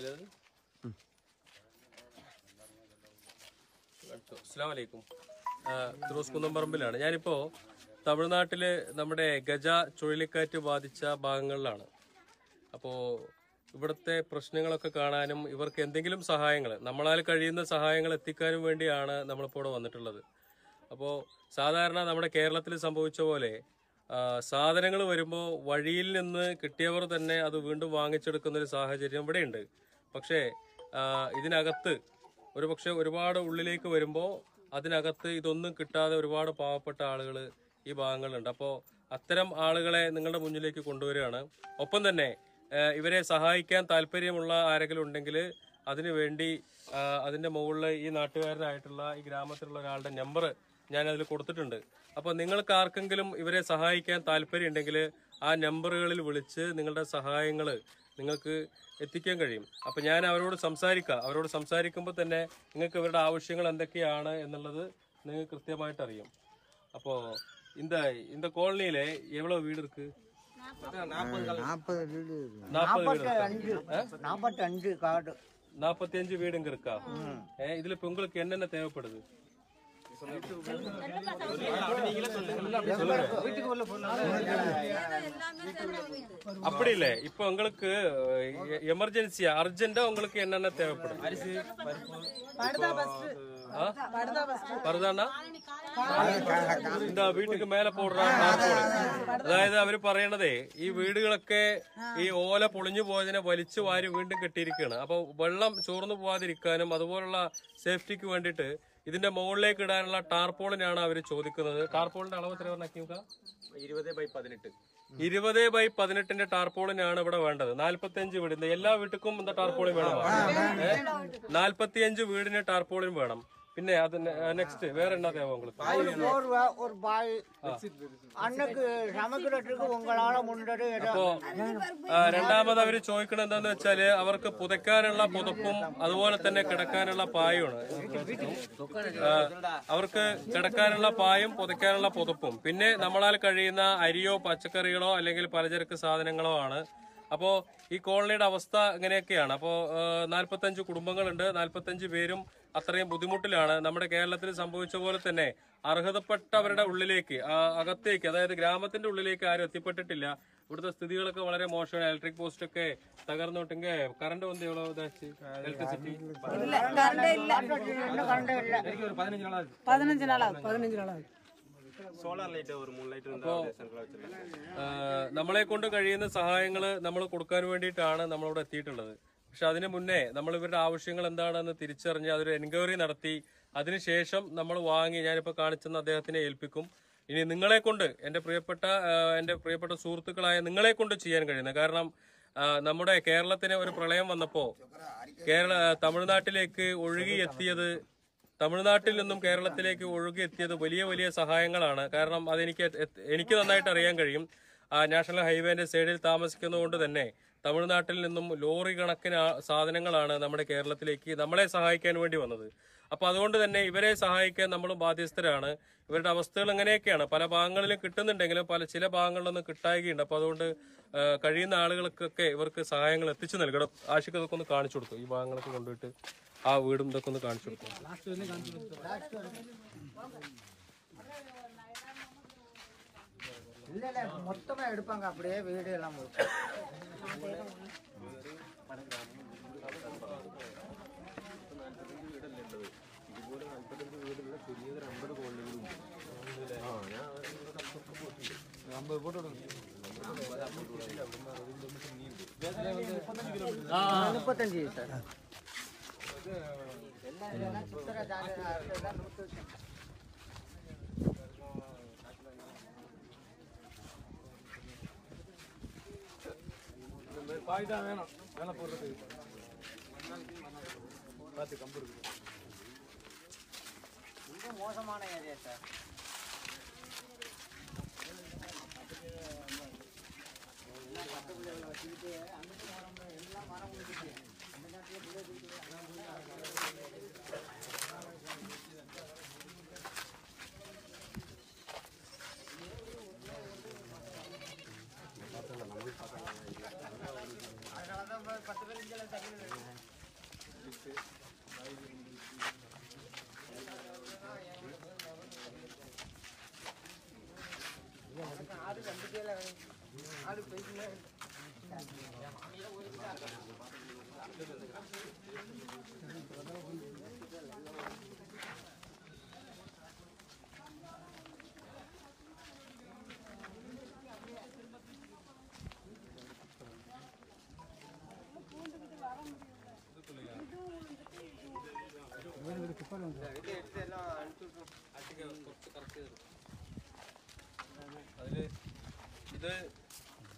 അത്? അസ്സാം വലൈക്കും ഫിറോസ് കുന്നംപറമ്പിലാണ്. ഞാനിപ്പോ തമിഴ്നാട്ടിൽ നമ്മുടെ ഗജ ചുഴലിക്കാറ്റ് ബാധിച്ച ഭാഗങ്ങളിലാണ്. അപ്പോ ഇവിടുത്തെ പ്രശ്നങ്ങളൊക്കെ കാണാനും ഇവർക്ക് എന്തെങ്കിലും സഹായങ്ങൾ നമ്മളാൽ കഴിയുന്ന സഹായങ്ങൾ എത്തിക്കാനും വേണ്ടിയാണ് നമ്മളിപ്പോൾ ഇവിടെ വന്നിട്ടുള്ളത്. അപ്പോൾ സാധാരണ നമ്മുടെ കേരളത്തിൽ സംഭവിച്ച പോലെ സാധനങ്ങൾ വരുമ്പോൾ വഴിയിൽ നിന്ന് കിട്ടിയവർ തന്നെ അത് വീണ്ടും വാങ്ങിച്ചെടുക്കുന്ന ഒരു സാഹചര്യം ഇവിടെയുണ്ട്. പക്ഷേ ഇതിനകത്ത് ഒരു പക്ഷെ ഒരുപാട് ഉള്ളിലേക്ക് വരുമ്പോൾ അതിനകത്ത് ഇതൊന്നും കിട്ടാതെ ഒരുപാട് പാവപ്പെട്ട ആളുകൾ ഈ ഭാഗങ്ങളുണ്ട് അപ്പോൾ അത്തരം ആളുകളെ നിങ്ങളുടെ മുന്നിലേക്ക് കൊണ്ടുവരികയാണ്. ഒപ്പം തന്നെ ഇവരെ സഹായിക്കാൻ താല്പര്യമുള്ള ആരെങ്കിലും ഉണ്ടെങ്കിൽ അതിനുവേണ്ടി അതിന്റെ മുകളിൽ ഈ നാട്ടുകാരനായിട്ടുള്ള ഈ ഗ്രാമത്തിലുള്ള ഒരാളുടെ നമ്പർ ഞാൻ കൊടുത്തിട്ടുണ്ട്. അപ്പോൾ നിങ്ങൾക്ക് ആർക്കെങ്കിലും ഇവരെ സഹായിക്കാൻ താല്പര്യം ഉണ്ടെങ്കിൽ ആ നമ്പറുകളിൽ വിളിച്ച് നിങ്ങളുടെ സഹായങ്ങൾ നിങ്ങൾക്ക് എത്തിക്കാൻ കഴിയും അപ്പൊ ഞാൻ അവരോട് സംസാരിക്കാം അവരോട് സംസാരിക്കുമ്പോൾ തന്നെ നിങ്ങൾക്ക് ഇവരുടെ ആവശ്യങ്ങൾ എന്തൊക്കെയാണ് എന്നുള്ളത് നിങ്ങൾക്ക് കൃത്യമായിട്ട് അറിയും அப்போ இந்த இந்த கோலனியில எவ்வளவு வீடு இருக்கு நாற்பது வீடு இருக்கு நாற்பது வீடு இருக்கா? அஞ்சு நாற்பத்தஞ்சு காடு நாற்பத்தி அஞ்சு வீடுங்க இருக்கா ஏ, இதுல இப்ப உங்களுக்கு என்னென்ன தேவைப்படுது வீட்டுக்கு உள்ள அப்படி இல்ல இப்ப உங்களுக்கு எமர்ஜென்சியா அர்ஜென்டா உங்களுக்கு என்னென்ன தேவைப்படும் ஆ? பரதானா இந்த വീട്ടുക്ക് മേലെ പോടുന്ന ടാർപോള് അതായത് അവര് പറയണതേ ഈ വീടുകളൊക്കെ ഈ ഓല പൊളിഞ്ഞു പോയതിനെ വലിച്ചു വാരി വീണ്ടും കെട്ടിയിരിക്കുകയാണ് അപ്പൊ വെള്ളം ചോർന്നു പോവാതിരിക്കാനും അതുപോലുള്ള സേഫ്റ്റിക്ക് വേണ്ടിയിട്ട് ഇതിന്റെ മുകളിലേക്ക് ഇടാനുള്ള ടാർപോളിനാണ് അവർ ചോദിക്കുന്നത്. ടാർപോളിന്റെ അളവ് എത്ര പറഞ്ഞാൽ ഇരുപത് ബൈ പതിനെട്ട്. ഇരുപത് ബൈ പതിനെട്ടിന്റെ ടാർപോളിനാണ് ഇവിടെ വേണ്ടത്. നാല്പത്തിയഞ്ച് വീടിന്റെ എല്ലാ വീട്ടുക്കും എന്താ ടാർപോളിൻ വേണം? നാല്പത്തിയഞ്ച് വീടിന് ടാർപോളിൻ വേണം. പിന്നെ അത് നെക്സ്റ്റ് വേറെ എന്നാ தேவை உங்களுக்கு ஒரு போர்வை ஒரு பாய் அன்னைக்கு சமைக்கிறதுக்கு உங்களால முன்னது ஏதோ അപ്പോ ആ, രണ്ടാമത് അവര് ചോദിക്കണത് എന്താന്ന് വെച്ചാല് അവർക്ക് പുതയ്ക്കാനുള്ള പുതപ്പും അതുപോലെ തന്നെ കിടക്കാനുള്ള പായുമാണ് ആ, അവർക്ക് കിടക്കാനുള്ള പായും പുതയ്ക്കാനുള്ള പുതപ്പും പിന്നെ നമ്മളാൽ കഴിയുന്ന അരിയോ പച്ചക്കറികളോ അല്ലെങ്കിൽ പലചരക്ക് സാധനങ്ങളോ ആണ് അപ്പോ ഈ കോളനിയുടെ അവസ്ഥ ഇങ്ങനെയൊക്കെയാണ് അപ്പോ നാൽപ്പത്തഞ്ച് കുടുംബങ്ങളുണ്ട് നാൽപ്പത്തഞ്ച് പേരും അത്രയും ബുദ്ധിമുട്ടിലാണ് നമ്മുടെ കേരളത്തിൽ സംഭവിച്ച പോലെ തന്നെ അർഹതപ്പെട്ടവരുടെ ഉള്ളിലേക്ക് അകത്തേക്ക് അതായത് ഗ്രാമത്തിന്റെ ഉള്ളിലേക്ക് ആരും എത്തിപ്പെട്ടിട്ടില്ല. ഇവിടുത്തെ സ്ഥിതികളൊക്കെ വളരെ മോശമാണ്. ഇലക്ട്രിക് പോസ്റ്റ് ഒക്കെ തകർന്നോട്ടെങ്കിൽ കറണ്ട് വന്ന് എവ്വളോ ഇലക്ട്രിസിറ്റി സോളാർ ലൈറ്റ് ഒരു മൂന്ന് ലൈറ്റ് നമ്മളെ കൊണ്ട് കഴിയുന്ന സഹായങ്ങൾ നമ്മൾ കൊടുക്കാൻ വേണ്ടിയിട്ടാണ് നമ്മളിവിടെ എത്തിയിട്ടുള്ളത്. പക്ഷെ അതിനു മുന്നേ നമ്മൾ ഇവരുടെ ആവശ്യങ്ങൾ എന്താണെന്ന് തിരിച്ചറിഞ്ഞ് അതൊരു എൻക്വയറി നടത്തി അതിനുശേഷം നമ്മൾ വാങ്ങി ഞാനിപ്പോൾ കാണിച്ചെന്ന് അദ്ദേഹത്തിനെ ഏൽപ്പിക്കും. ഇനി നിങ്ങളെ കൊണ്ട് എന്റെ പ്രിയപ്പെട്ട എന്റെ പ്രിയപ്പെട്ട സുഹൃത്തുക്കളായ നിങ്ങളെ കൊണ്ട് ചെയ്യാൻ കഴിയുന്നത് കാരണം നമ്മുടെ കേരളത്തിന് ഒരു പ്രളയം വന്നപ്പോൾ കേരള തമിഴ്നാട്ടിലേക്ക് ഒഴുകി ഒഴുകിയെത്തിയത് തമിഴ്നാട്ടിൽ നിന്നും കേരളത്തിലേക്ക് ഒഴുകിയെത്തിയത് വലിയ വലിയ സഹായങ്ങളാണ്. കാരണം അതെനിക്ക് എനിക്ക് നന്നായിട്ട് അറിയാൻ കഴിയും. നാഷണൽ ഹൈവേന്റെ സൈഡിൽ താമസിക്കുന്നതുകൊണ്ട് തന്നെ തമിഴ്നാട്ടിൽ നിന്നും ലോറി കണക്കിന് സാധനങ്ങളാണ് നമ്മുടെ കേരളത്തിലേക്ക് നമ്മളെ സഹായിക്കാൻ വേണ്ടി വന്നത്. അപ്പോൾ അതുകൊണ്ട് തന്നെ ഇവരെ സഹായിക്കാൻ നമ്മൾ ബാധ്യസ്ഥരാണ്. ഇവരുടെ അവസ്ഥകൾ എങ്ങനെയൊക്കെയാണ് പല ഭാഗങ്ങളിലും കിട്ടുന്നുണ്ടെങ്കിലും പല ചില ഭാഗങ്ങളിലൊന്നും കിട്ടായികയുണ്ട്. അപ്പോൾ അതുകൊണ്ട് കഴിയുന്ന ആളുകൾക്കൊക്കെ ഇവർക്ക് സഹായങ്ങൾ എത്തിച്ചു നൽകണം. ആശുക്ക് ഇതൊക്കെ ഒന്ന് കാണിച്ചു കൊടുത്തു? ഈ ഭാഗങ്ങളൊക്കെ കൊണ്ടുപോയിട്ട് ആ വീടും ഇതൊക്കെ ഒന്ന് കാണിച്ചു കൊടുത്തു? இல்ல இல்ல மொத்தமா எடுப்பாங்க அப்படியே வீடு எல்லாம் ഇതുപോലെ നാൽപ്പത്തഞ്ച് വീടുള്ള പുതിയത് അമ്പത് കോളനികളുണ്ട് ആ ഞാൻ അമ്പത് ഫോട്ടോ മുപ്പത്തഞ്ച് കിലോമീറ്റർ മുപ്പത്തഞ്ച് കിലോമീറ്റർ காய் வேணும். வேலை போடுறதுக்கு. பார்த்து கம்பு இருக்குது ரொம்ப மோசமான ஏரியா சார் ஆடு ரெண்டு பேர்ல ஆடு போயிட்டு இங்கே അതില് ഇത്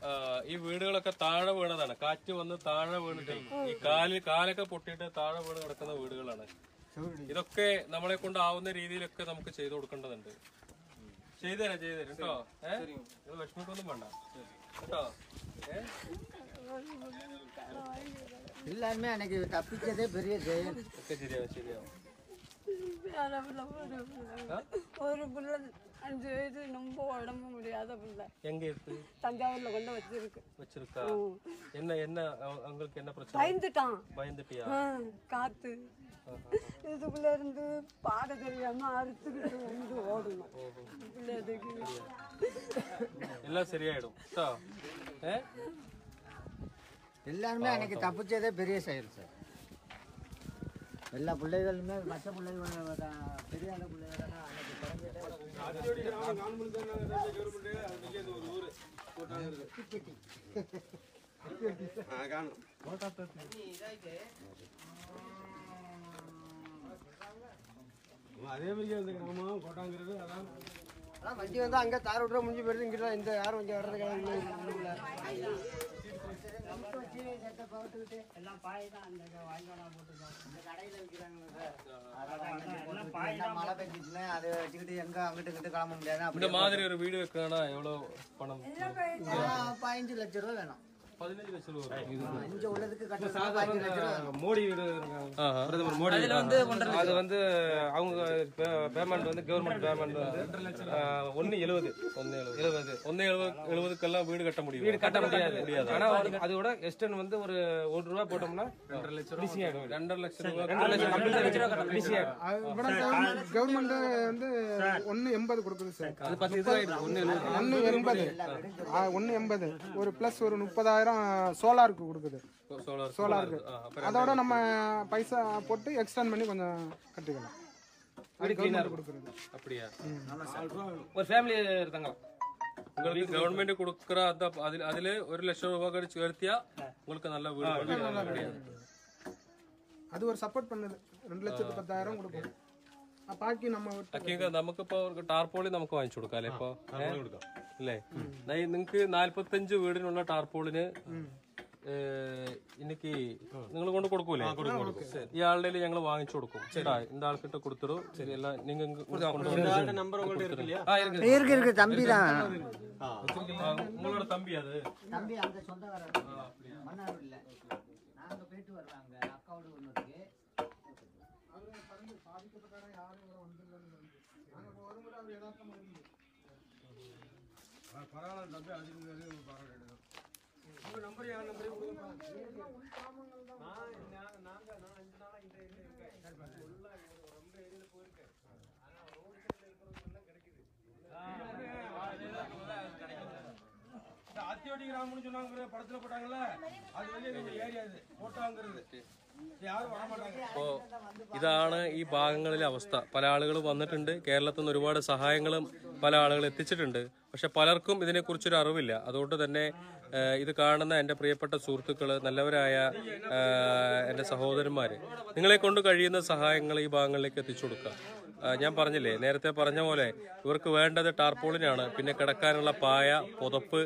ആ, ഈ വീടുകളൊക്കെ താഴെ വീണതാണ് കാറ്റ് വന്ന് താഴെ വീണിട്ട് ഈ കാല് കാലൊക്കെ പൊട്ടിയിട്ട് താഴെ വീണ് കിടക്കുന്ന വീടുകളാണ് ഇതൊക്കെ നമ്മളെ കൊണ്ടാവുന്ന രീതിയിലൊക്കെ നമുക്ക് ചെയ്തു കൊടുക്കേണ്ടതുണ്ട് ചെയ്തുതരാം ചെയ്തുതരാം കേട്ടോ ഏഹ് നിങ്ങൾ വിഷമിക്കൊന്നും വേണ്ട കേട്ടോ ഏഹ് எல்லாருமே அன்னைக்கு தப்பிச்சதே பெரிய செயல் ഒക്കെ ശരിയാവും ശരിയാവും வேற பிள்ளை, ஒரு பிள்ளை. ஒரு பிள்ளை அஞ்சு வயசு ரொம்ப உடம்பு முடியாத பிள்ளை. எங்க இருக்கு? தஞ்சாவூர்ல கொண்டு வச்சிருக்கு. வச்சிருக்கா? என்ன என்ன அவ- அவங்களுக்கு என்ன பிரச்சனை? பயந்துட்டான். பயந்துட்டியா? காத்து. இதுக்குள்ள இருந்து பாட தெரியாம அறுத்துக்கிட்டு வந்து ஓடணும். எல்லாம் சரியாயிடும். எல்லாருமே அன்னைக்கு தப்பிச்சதே பெரிய செயல் சார். எல்லா பிள்ளைகளுமே மற்ற பிள்ளைகள் பெரிய தெரியாத பிள்ளைகள் அதே மாதிரி அந்த கிராமம் கோட்டாங்கிறது அதான் வண்டி வந்து அங்கே தார் விட்டுற முடிஞ்சு போயிருது இங்கே இந்த யாரும் இங்கே வர்றது எல்லாம் பாய் தான் அந்த வாய்க்காலாம் போட்டுருக்கோம் இந்த கடையில் விற்கிறாங்க சார். மழை பெஞ்சிச்சுன்னா அதை வச்சுக்கிட்டு எங்கே அங்கிட்டு இங்கிட்டு கிளம்ப முடியாது இந்த மாதிரி ஒரு வீடு வைக்கணும்னா எவ்வளவு பணம்? பதினஞ்சு லட்ச ரூபா வேணும். பதினஞ்சு லட்சம் மோடி பிரதமர் மோடி அது வந்து அவங்க பேமெண்ட் வந்து கவர்மெண்ட் பேமெண்ட் வந்து ஒன்னு எழுபது. ஒன்னு எழுபது. ஒன்னு எழுபது எழுபதுக்கெல்லாம் வீடு கட்ட முடியும். வீடு கட்ட முடியாது. முடியாது. ஆனா அதோட எஸ்டன் வந்து ஒரு ஒரு ரூபா போட்டோம்னா ரெண்டரை லட்சம் பிஸி ரெண்டரை லட்சம் ரூபாய் லட்சம் பிஸி ஆயிடும். கவர்மெண்ட் வந்து ஒன்னு எண்பது கொடுக்குது சார். அது பத்து இது ஒன்னு எண்பது. ஒன்னு எண்பது. ஒரு பிளஸ் ஒரு முப்பதாயிரம் ஆயிரம் சோலாருக்கு கொடுக்குது. சோலாருக்கு அதோட நம்ம பைசா போட்டு எக்ஸ்டெண்ட் பண்ணி கொஞ்சம் கட்டிக்கலாம். அது அப்படியா? ஒரு ஃபேமிலி இருக்காங்க. உங்களுக்கு ഗവൺമെന്റ് കൊടുക്കുന്ന അതിൽ അതില് ഒരു ലക്ഷം രൂപ കഴിച്ച് ഉയർത്തിയാ உங்களுக்கு നല്ല വീട് അത് ഒരു സപ്പോർട്ട് பண்ணுது. ரெண்டு லட்சத்து பத்தாயிரம் கொடுக்கும் ബാക്കി നമ്മ വിട്ട് അക്കിയൊക്കെ നമുക്കിപ്പോ ഒരു ടാർപോളി നമുക്ക് വാങ്ങിച്ചു കൊടുക്കാം അല്ലേ ഇപ്പൊ അല്ലേ നിങ്ങക്ക് നാല്പത്തഞ്ച് വീടിനുള്ള ടാർപോളിന് എനിക്ക് നിങ്ങൾ കൊണ്ട് കൊടുക്കൂലേ ഈ ആളുടെ ഞങ്ങൾ വാങ്ങിച്ചു കൊടുക്കും ചേട്ടാ இந்த ആൾക്കിട്ട് കൊടുത്തിടൂ എല്ലാം നിങ്ങൾ நம்பர் உங்கள்ட்ட இருக்கு இல்லையா இருக்கு இருக்கு தம்பி தான் உங்களோட தம்பி அது தம்பி அங்க சொந்தக்காரர் மன்னார் இல்ல நாங்க போயிட்டு வர்றாங்க அக்காவோட ஒண்ணு இருக்கு பரவாயில்ல தம்பி அதுக்கு பரவாயில்ல உங்க நம்பர் யார் நம்பரே நான் நாங்க நான் அஞ்சு அத்தியோட்டி கிராமம்னு சொன்னாங்க படத்துல போட்டாங்கல்ல? அது வந்து ஏரியா இது போட்டாங்கிறது അപ്പോൾ ഇതാണ് ഈ ഭാഗങ്ങളിലെ അവസ്ഥ. പല ആളുകൾ വന്നിട്ടുണ്ട്. കേരളത്തിൽ നിന്ന് ഒരുപാട് സഹായങ്ങളും പല ആളുകൾ എത്തിച്ചിട്ടുണ്ട്. പക്ഷെ പലർക്കും ഇതിനെക്കുറിച്ചൊരു അറിവില്ല. അതുകൊണ്ട് തന്നെ ഇത് കാണുന്ന എന്റെ പ്രിയപ്പെട്ട സുഹൃത്തുക്കൾ നല്ലവരായ എന്റെ സഹോദരന്മാർ നിങ്ങളെ കൊണ്ട് കഴിയുന്ന സഹായങ്ങൾ ഈ ഭാഗങ്ങളിലേക്ക് എത്തിച്ചു കൊടുക്കുക. ഞാൻ പറഞ്ഞില്ലേ നേരത്തെ പറഞ്ഞ പോലെ ഇവർക്ക് വേണ്ടത് ടാർപോളിനാണ് പിന്നെ കിടക്കാനുള്ള പായ പുതപ്പ്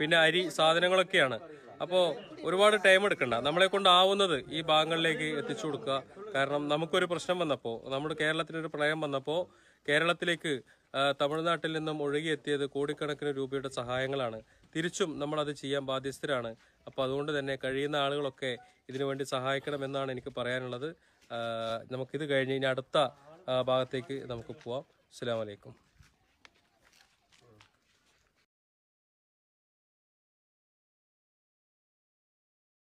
പിന്നെ അരി സാധനങ്ങളൊക്കെയാണ്. അപ്പോൾ ഒരുപാട് ടൈം എടുക്കണ്ട. നമ്മളെ കൊണ്ടാവുന്നത് ഈ ഭാഗങ്ങളിലേക്ക് എത്തിച്ചു കൊടുക്കുക. കാരണം നമുക്കൊരു പ്രശ്നം വന്നപ്പോൾ നമ്മുടെ കേരളത്തിനൊരു പ്രളയം വന്നപ്പോൾ കേരളത്തിലേക്ക് തമിഴ്നാട്ടിൽ നിന്നും ഒഴുകിയെത്തിയത് കോടിക്കണക്കിന് രൂപയുടെ സഹായങ്ങളാണ്. തിരിച്ചും നമ്മൾ അത് ചെയ്യാൻ ബാധ്യസ്ഥരാണ്. അപ്പോൾ അതുകൊണ്ട് തന്നെ കഴിയുന്ന ആളുകളൊക്കെ ഇതിനുവേണ്ടി സഹായിക്കണമെന്നാണ് എനിക്ക് പറയാനുള്ളത്. നമുക്കിത് കഴിഞ്ഞ് ഇനി അടുത്ത ഭാഗത്തേക്ക് നമുക്ക് പോവാം. അസ്സാം വലൈക്കും